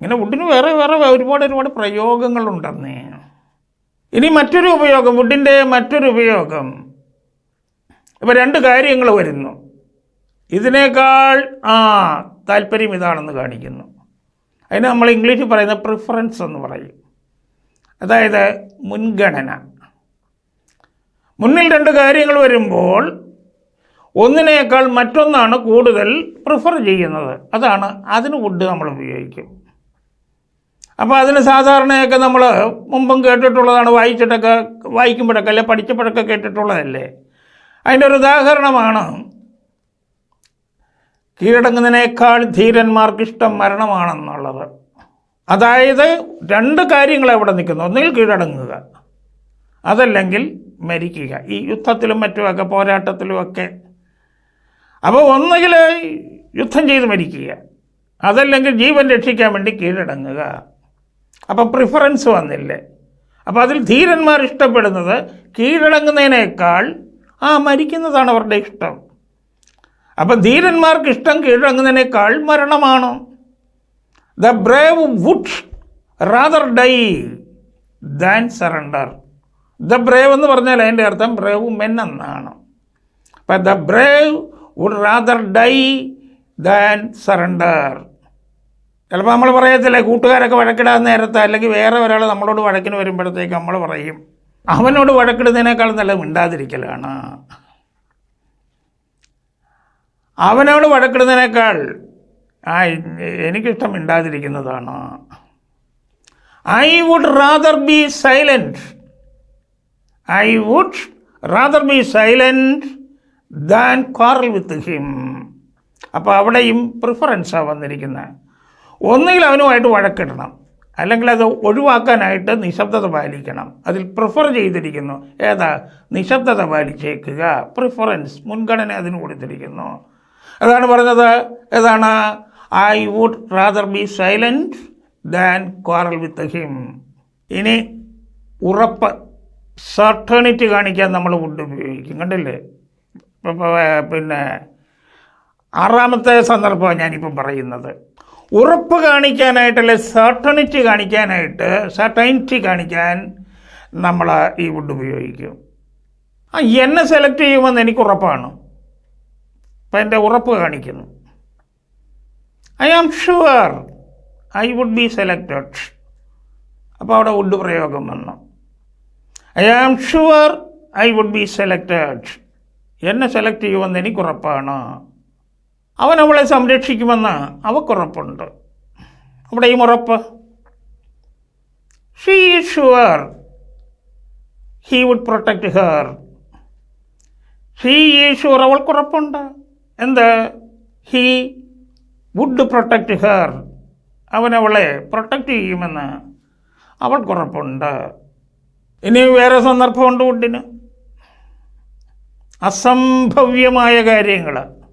ഇങ്ങനെ വുഡിന് വേറെ വേറെ ഒരുപാട് ഒരുപാട് പ്രയോഗങ്ങളുണ്ടെന്നേ. ഇനി മറ്റൊരു ഉപയോഗം വുഡിന്റെ മറ്റൊരു ഉപയോഗം. ഇപ്പോൾ രണ്ട് കാര്യങ്ങൾ വരുന്നു. ഇതിനേക്കാൾ ആ താല്പര്യം ഇതാണെന്ന് കാണിക്കുന്നു. അതിന് നമ്മൾ ഇംഗ്ലീഷിൽ പറയുന്ന പ്രിഫറൻസ് എന്ന് പറയും. അതായത് മുൻഗണന. മുന്നിൽ രണ്ട് കാര്യങ്ങൾ വരുമ്പോൾ ഒന്നിനേക്കാൾ മറ്റൊന്നാണ് കൂടുതൽ പ്രിഫർ ചെയ്യുന്നത്. അതാണ് അതിന് വുഡ് നമ്മൾ ഉപയോഗിക്കും. അപ്പോൾ അതിന് സാധാരണയൊക്കെ നമ്മൾ മുമ്പും കേട്ടിട്ടുള്ളതാണ് വായിച്ചിട്ടൊക്കെ വായിക്കുമ്പോഴൊക്കെ അല്ലെ പഠിച്ചപ്പോഴൊക്കെ കേട്ടിട്ടുള്ളതല്ലേ? അതിന്റെ ഒരു ഉദാഹരണമാണ് കീഴടങ്ങുന്നതിനേക്കാൾ ധീരന്മാർക്കിഷ്ടം മരണമാണെന്നുള്ളത്. അതായത് രണ്ട് കാര്യങ്ങൾ അവിടെ നിൽക്കുന്നു. ഒന്നുകിൽ കീഴടങ്ങുക അതല്ലെങ്കിൽ മരിക്കുക. ഈ യുദ്ധത്തിലും മറ്റുമൊക്കെ പോരാട്ടത്തിലുമൊക്കെ അപ്പോൾ ഒന്നുകിൽ യുദ്ധം ചെയ്ത് മരിക്കുക അതല്ലെങ്കിൽ ജീവൻ രക്ഷിക്കാൻ വേണ്ടി കീഴടങ്ങുക. അപ്പം പ്രിഫറൻസ് വന്നില്ലേ? അപ്പം അതിൽ ധീരന്മാർ ഇഷ്ടപ്പെടുന്നത് കീഴടങ്ങുന്നതിനേക്കാൾ ആ മരിക്കുന്നതാണ് അവരുടെ ഇഷ്ടം. അപ്പം ധീരന്മാർക്ക് ഇഷ്ടം കീഴടങ്ങുന്നതിനേക്കാൾ മരണമാണ്. The brave would rather die than surrender the brave എന്ന് പറഞ്ഞാൽ അതിന്റെ അർത്ഥം ബ്രേവ് മെൻ എന്നാണ്. അപ്പം the brave would rather die than surrender ചിലപ്പോൾ നമ്മൾ പറയത്തില്ലേ കൂട്ടുകാരൊക്കെ വഴക്കിടാൻ നേരത്തെ അല്ലെങ്കിൽ വേറെ ഒരാൾ നമ്മളോട് വഴക്കിന് വരുമ്പോഴത്തേക്ക് നമ്മൾ പറയും. അവനോട് വഴക്കിടുന്നതിനേക്കാൾ നല്ലത് മിണ്ടാതിരിക്കലാണ്. അവനോട് വഴക്കിടുന്നതിനേക്കാൾ ആ എനിക്കിഷ്ടം മിണ്ടാതിരിക്കുന്നതാണ്. I would rather be silent I would rather be silent than quarrel with him അപ്പോൾ അവിടെയും പ്രിഫറൻസാണ് വന്നിരിക്കുന്നത് ഒന്നുകിൽ അവനുമായിട്ട് വഴക്കിടണം. അല്ലെങ്കിൽ അത് ഒഴിവാക്കാനായിട്ട് നിശബ്ദത പാലിക്കണം. അതിൽ പ്രിഫർ ചെയ്തിരിക്കുന്നു. ഏതാ? നിശബ്ദത പാലിച്ചേക്കുക. പ്രിഫറൻസ് മുൻഗണന അതിന് കൊടുത്തിരിക്കുന്നു. അതാണ് പറഞ്ഞത്. ഏതാണ്? I would rather be silent than quarrel with him ഇനി ഉറപ്പ് സർട്ടണിറ്റി കാണിക്കാൻ നമ്മൾ വുഡ് ഉപയോഗിക്കും. കണ്ടില്ലേ? പിന്നെ ആറാമത്തെ സന്ദർഭമാണ് ഞാനിപ്പം പറയുന്നത്. ഉറപ്പ് കാണിക്കാനായിട്ടല്ല സർട്ടണിറ്റി കാണിക്കാനായിട്ട് സർട്ടണിറ്റി കാണിക്കാൻ നമ്മൾ ഈ വുഡ് ഉപയോഗിക്കും. ആ എന്നെ സെലക്ട് ചെയ്യുമെന്ന് എനിക്ക് ഉറപ്പാണ്. അപ്പം എന്റെ ഉറപ്പ് കാണിക്കുന്നു. I am sure I would be selected അപ്പോൾ അവിടെ വുഡ് പ്രയോഗം വന്നു. I am sure I would be selected എന്നെ സെലക്ട് ചെയ്യുമെന്ന് എനിക്കുറപ്പാണ് അവൻ അവളെ സംരക്ഷിക്കുമെന്ന് അവക്കുറപ്പുണ്ട്. അവിടെയും ഉറപ്പ്? She sure he would protect her she sure അവൾക്കുറപ്പുണ്ട്. എന്ത്? ഹീ വുഡ് പ്രൊട്ടക്റ്റ് ഹർ അവൻ അവളെ പ്രൊട്ടക്റ്റ് ചെയ്യുമെന്ന് അവൾക്കുറപ്പുണ്ട്. ഇനി വേറെ സന്ദർഭമുണ്ട് വുഡിന്. അസംഭവ്യമായ കാര്യങ്ങൾ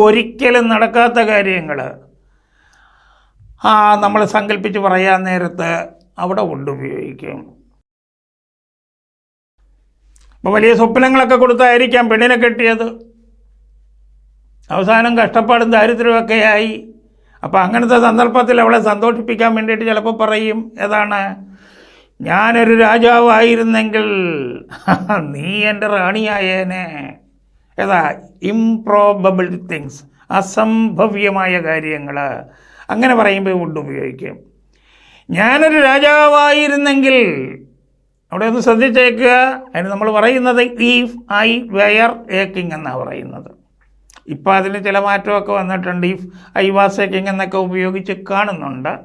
ഒരിക്കലും നടക്കാത്ത കാര്യങ്ങൾ ആ നമ്മൾ സങ്കല്പിച്ച് പറയാൻ നേരത്ത് അവിടെ കൊണ്ടുപയോഗിക്കും അപ്പോൾ വലിയ സ്വപ്നങ്ങളൊക്കെ കൊടുത്തായിരിക്കാം പെണ്ണിനെ കെട്ടിയത്. അവസാനം കഷ്ടപ്പാടും ദാരിദ്ര്യമൊക്കെ ആയി. അപ്പോൾ അങ്ങനത്തെ സന്ദർഭത്തിൽ അവളെ സന്തോഷിപ്പിക്കാൻ വേണ്ടിയിട്ട് ചിലപ്പോൾ പറയും ഏതാണ്? ഞാനൊരു രാജാവായിരുന്നെങ്കിൽ നീ എന്റെ റാണിയായേനെ. ഏതാ? ഇംപ്രോബിൾ തിങ്സ് അസംഭവ്യമായ കാര്യങ്ങൾ. അങ്ങനെ പറയുമ്പോൾ വുഡ് ഉപയോഗിക്കും. ഞാനൊരു രാജാവായിരുന്നെങ്കിൽ അവിടെ ഒന്ന് ശ്രദ്ധിച്ചേക്കുക. അതിന് നമ്മൾ പറയുന്നത് if I were a king എന്നാണ് പറയുന്നത്. ഇപ്പോൾ അതിന് ചില മാറ്റമൊക്കെ വന്നിട്ടുണ്ട്. If I was a king എന്നൊക്കെ ഉപയോഗിച്ച് കാണുന്നുണ്ട്.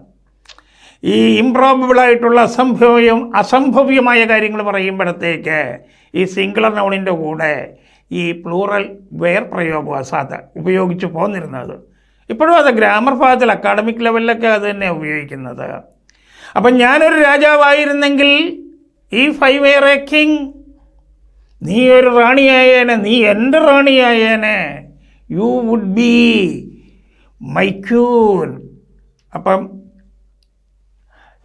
ഈ ഇംപ്രോബിളായിട്ടുള്ള അസംഭവ്യം അസംഭവ്യമായ കാര്യങ്ങൾ പറയുമ്പോഴത്തേക്ക് ഈ സിംഗുലർ നൗണിന്റെ കൂടെ ഈ പ്ലൂറൽ വെയർ പ്രയോഗം സാധ ഉപയോഗിച്ച് പോന്നിരുന്നത്. ഇപ്പോഴും അത് ഗ്രാമർ ഭാഗത്തിൽ അക്കാഡമിക് ലെവലിലൊക്കെ അത് തന്നെ ഉപയോഗിക്കുന്നത്. അപ്പം ഞാനൊരു രാജാവായിരുന്നെങ്കിൽ ഈ ഫൈവ് എ കിങ് നീ ഒരു റാണിയായേനെ നീ എന്റെ റാണിയായേനെ you would be my queen അപ്പം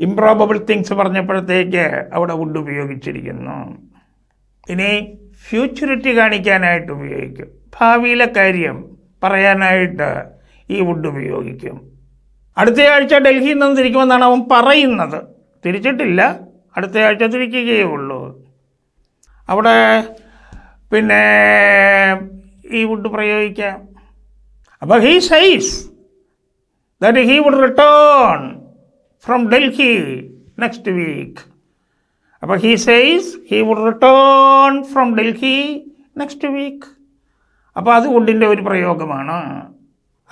ഇംപ്രോബിൾ തിങ്സ് പറഞ്ഞപ്പോഴത്തേക്ക് അവിടെ വുഡ് ഉപയോഗിച്ചിരിക്കുന്നു. ഇനി ഫ്യൂച്ചറിറ്റി കാണിക്കാനായിട്ട് ഉപയോഗിക്കും. ഭാവിയിലെ കാര്യം പറയാനായിട്ട് ഈ വുഡ് ഉപയോഗിക്കും. അടുത്തയാഴ്ച ഡൽഹിയിൽ നിന്ന് തിരിക്കുമെന്നാണ് അവൻ പറയുന്നത്. തിരിച്ചിട്ടില്ല. അടുത്തയാഴ്ച തിരിക്കുകയേ ഉള്ളൂ. അവിടെ പിന്നെ ഈ വുഡ് പ്രയോഗിക്കാം. അപ്പോൾ he says that he would return from Delhi next week അപ്പോൾ he says he would return from Delhi next week അപ്പോൾ അത് വുഡിന്റെ ഒരു പ്രയോഗമാണ്.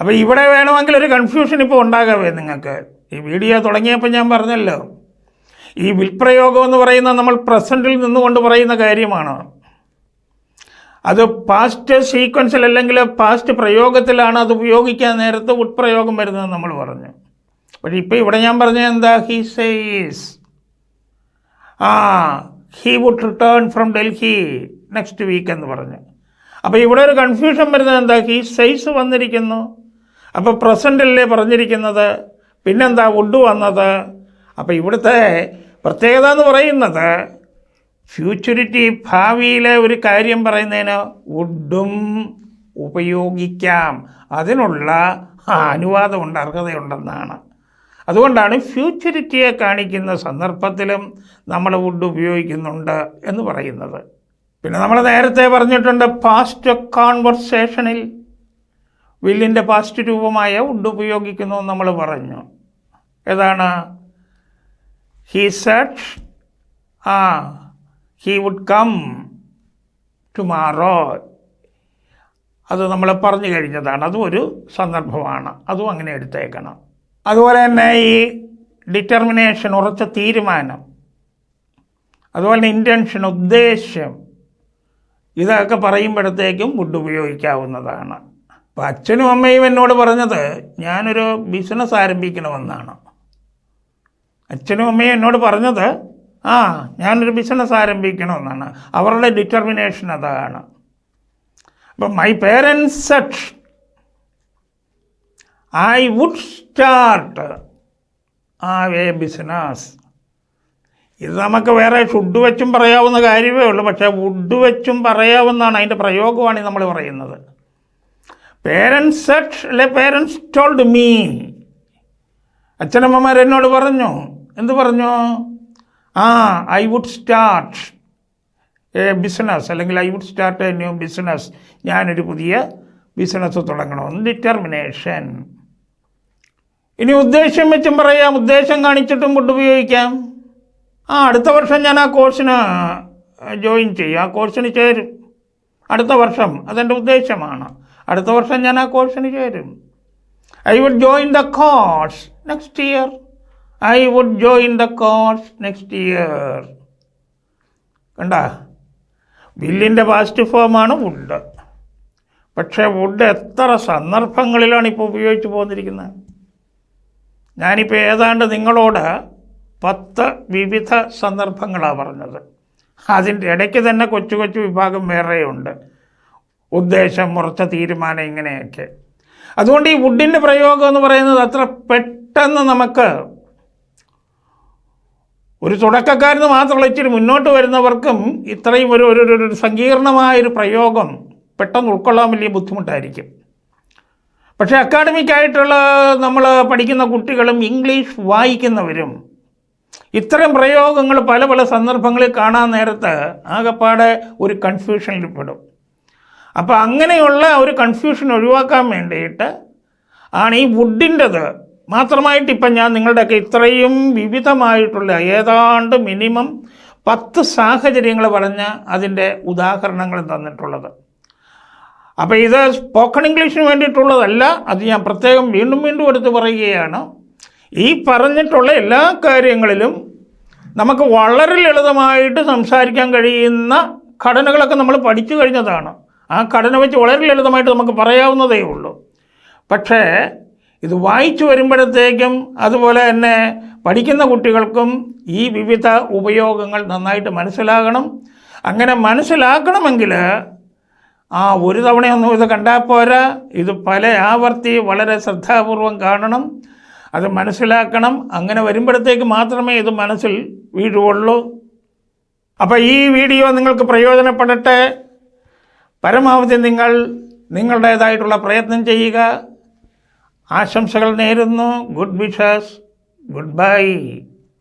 അപ്പോൾ ഇവിടെ വേണമെങ്കിൽ ഒരു കൺഫ്യൂഷൻ ഇപ്പോൾ ഉണ്ടാകാവേ നിങ്ങൾക്ക്. ഈ വീഡിയോ തുടങ്ങിയപ്പോൾ ഞാൻ പറഞ്ഞല്ലോ. ഈ വിൽപ്രയോഗം എന്ന് പറയുന്ന നമ്മൾ പ്രസന്റിൽ നിന്നുകൊണ്ട് പറയുന്ന കാര്യമാണ്. അത് പാസ്റ്റ് സീക്വൻസിൽ അല്ലെങ്കിൽ പാസ്റ്റ് പ്രയോഗത്തിലാണ് അത് ഉപയോഗിക്കാൻ നേരത്തെ ഉത്പ്രയോഗം വരുന്നത് നമ്മൾ പറഞ്ഞു. പക്ഷേ ഇപ്പോൾ ഇവിടെ ഞാൻ പറഞ്ഞത് എന്താ? ഹി സേസ് ആ he would return from Delhi next week എന്ന് പറഞ്ഞ്. അപ്പോൾ ഇവിടെ ഒരു കൺഫ്യൂഷൻ വരുന്നത് എന്താ? ഹീ സൈസ് വന്നിരിക്കുന്നു. അപ്പോൾ പ്രസന്റല്ലേ പറഞ്ഞിരിക്കുന്നത്? പിന്നെന്താ വുഡ് വന്നത്? അപ്പോൾ ഇവിടുത്തെ പ്രത്യേകത എന്ന് പറയുന്നത് ഫ്യൂച്ചറിറ്റി ഭാവിയിലെ ഒരു കാര്യം പറയുന്നതിന് വുഡും ഉപയോഗിക്കാം. അതിനുള്ള അനുവാദമുണ്ട് അർഹതയുണ്ടെന്നാണ്. അതുകൊണ്ടാണ് ഫ്യൂച്ചറിറ്റിയെ കാണിക്കുന്ന സന്ദർഭത്തിലും നമ്മൾ വുഡ് ഉപയോഗിക്കുന്നുണ്ട് എന്ന് പറയുന്നത്. പിന്നെ നമ്മൾ നേരത്തെ പറഞ്ഞിട്ടുണ്ട് പാസ്റ്റ് കോൺവെർസേഷനിൽ വില്ലിന്റെ പാസ്റ്റ് രൂപമായ വുഡ് ഉപയോഗിക്കുന്നു നമ്മൾ പറഞ്ഞു. ഏതാണ്? ഹീ സെറ്റ് ആ ഹീ വുഡ് കം ടുമാറോ അത് നമ്മൾ പറഞ്ഞു കഴിഞ്ഞതാണ്. അതും ഒരു സന്ദർഭമാണ്. അതും അങ്ങനെ എടുത്തേക്കണം. അതുപോലെ തന്നെ ഈ ഡിറ്റർമിനേഷൻ ഉറച്ച തീരുമാനം. അതുപോലെ തന്നെ ഇന്റൻഷൻ ഉദ്ദേശ്യം. ഇതൊക്കെ പറയുമ്പോഴത്തേക്കും വുഡ് ഉപയോഗിക്കാവുന്നതാണ്. അപ്പം അച്ഛനും അമ്മയും എന്നോട് പറഞ്ഞത് ഞാനൊരു ബിസിനസ് ആരംഭിക്കണമെന്നാണ്. അച്ഛനും അമ്മയും എന്നോട് പറഞ്ഞത് ആ ഞാനൊരു ബിസിനസ് ആരംഭിക്കണമെന്നാണ്. അവരുടെ ഡിറ്റർമിനേഷൻ അതാണ്. അപ്പം my parents said I would start ആ വേ ബിസിനസ് ഇത് നമുക്ക് വേറെ ഷുഡ് വെച്ചും പറയാവുന്ന കാര്യമേ ഉള്ളൂ. പക്ഷേ വുഡ് വെച്ചും പറയാവുന്നതാണ് അതിന്റെ പ്രയോഗമാണ് നമ്മൾ പറയുന്നത്. പേരൻസ് സെറ്റ് അല്ലെ പേരൻസ് ടോൾഡ് മീ അച്ഛനമ്മമാർ എന്നോട് പറഞ്ഞു. എന്ത് പറഞ്ഞു? ആ I would start a business അല്ലെങ്കിൽ I would start a new business ഞാനൊരു പുതിയ ബിസിനസ് തുടങ്ങണമെന്ന് ഡിറ്റർമിനേഷൻ ഇനി ഉദ്ദേശം വെച്ചും പറയാം. ഉദ്ദേശം കാണിച്ചിട്ടും വുഡ് ഉപയോഗിക്കാം. ആ അടുത്ത വർഷം ഞാൻ ആ കോഴ്സിന് ജോയിൻ ചെയ്യും. ആ കോഴ്സിന് ചേരും. അടുത്ത വർഷം. അതെന്റെ ഉദ്ദേശമാണ്. അടുത്ത വർഷം ഞാൻ ആ കോഴ്സിന് ചേരും. I would join the course next year. I would join the course next year. കണ്ട? ബില്ലിന്റെ പാസ്റ്റ് ഫോമാണ് വുഡ്. പക്ഷേ വുഡ് എത്ര സന്ദർഭങ്ങളിലാണ് ഇപ്പോൾ ഉപയോഗിച്ച് പോന്നിരിക്കുന്നത്? ഞാനിപ്പോൾ ഏതാണ്ട് നിങ്ങളോട് പത്ത് വിവിധ സന്ദർഭങ്ങളാണ് പറഞ്ഞത്. അതിന്റെ ഇടയ്ക്ക് തന്നെ കൊച്ചു കൊച്ചു വിഭാഗം വേറെയുണ്ട്. ഉദ്ദേശം മുറച്ച തീരുമാനം ഇങ്ങനെയൊക്കെ. അതുകൊണ്ട് ഈ വുഡിന്റെ പ്രയോഗം എന്ന് പറയുന്നത് അത്ര പെട്ടെന്ന് നമുക്ക് ഒരു തുടക്കക്കാരന് മാത്രമല്ല ഇച്ചിരി മുന്നോട്ട് വരുന്നവർക്കും ഇത്രയും ഒരു- ഒരു സങ്കീർണമായൊരു പ്രയോഗം പെട്ടെന്ന് ഉൾക്കൊള്ളാൻ വലിയ ബുദ്ധിമുട്ടായിരിക്കും. പക്ഷേ അക്കാഡമിക്കായിട്ടുള്ള നമ്മൾ പഠിക്കുന്ന കുട്ടികളും ഇംഗ്ലീഷ് വായിക്കുന്നവരും ഇത്തരം പ്രയോഗങ്ങൾ പല പല സന്ദർഭങ്ങളിൽ കാണാൻ നേരത്ത് ആകെപ്പാടെ ഒരു കൺഫ്യൂഷനിൽ പെടും. അപ്പോൾ അങ്ങനെയുള്ള ഒരു കൺഫ്യൂഷൻ ഒഴിവാക്കാൻ വേണ്ടിയിട്ട് ആണ് ഈ വുഡിന്റെത് മാത്രമായിട്ട് ഇപ്പം ഞാൻ നിങ്ങളുടെയൊക്കെ ഇത്രയും വിവിധമായിട്ടുള്ള ഏതാണ്ട് മിനിമം പത്ത് സാഹചര്യങ്ങൾ പറഞ്ഞ് അതിന്റെ ഉദാഹരണങ്ങൾ തന്നിട്ടുള്ളത്. അപ്പോൾ ഇത് സ്പോക്കൺ ഇംഗ്ലീഷിന് വേണ്ടിയിട്ടുള്ളതല്ല. അത് ഞാൻ പ്രത്യേകം വീണ്ടും വീണ്ടും എടുത്ത് പറയുകയാണ്. ഈ പറഞ്ഞിട്ടുള്ള എല്ലാ കാര്യങ്ങളിലും നമുക്ക് വളരെ ലളിതമായിട്ട് സംസാരിക്കാൻ കഴിയുന്ന ഘടനകളൊക്കെ നമ്മൾ പഠിച്ചു കഴിഞ്ഞതാണ്. ആ ഘടന വെച്ച് വളരെ ലളിതമായിട്ട് നമുക്ക് പറയാവുന്നതേ ഉള്ളൂ. പക്ഷേ ഇത് വായിച്ചു വരുമ്പോഴത്തേക്കും അതുപോലെ തന്നെ പഠിക്കുന്ന കുട്ടികൾക്കും ഈ വിവിധ ഉപയോഗങ്ങൾ നന്നായിട്ട് മനസ്സിലാകണം. അങ്ങനെ മനസ്സിലാക്കണമെങ്കിൽ ആ ഒരു തവണയൊന്നും ഇത് കണ്ടാൽ പോരാ. ഇത് പല ആവർത്തി വളരെ ശ്രദ്ധാപൂർവം കാണണം. അത് മനസ്സിലാക്കണം. അങ്ങനെ വരുമ്പോഴത്തേക്ക് മാത്രമേ ഇത് മനസ്സിൽ വീഴുള്ളൂ അപ്പോൾ ഈ വീഡിയോ നിങ്ങൾക്ക് പ്രയോജനപ്പെടട്ടെ. പരമാവധി നിങ്ങൾ നിങ്ങളുടേതായിട്ടുള്ള പ്രയത്നം ചെയ്യുക. ആശംസകൾ നേരുന്നു. Good wishes. Good bye.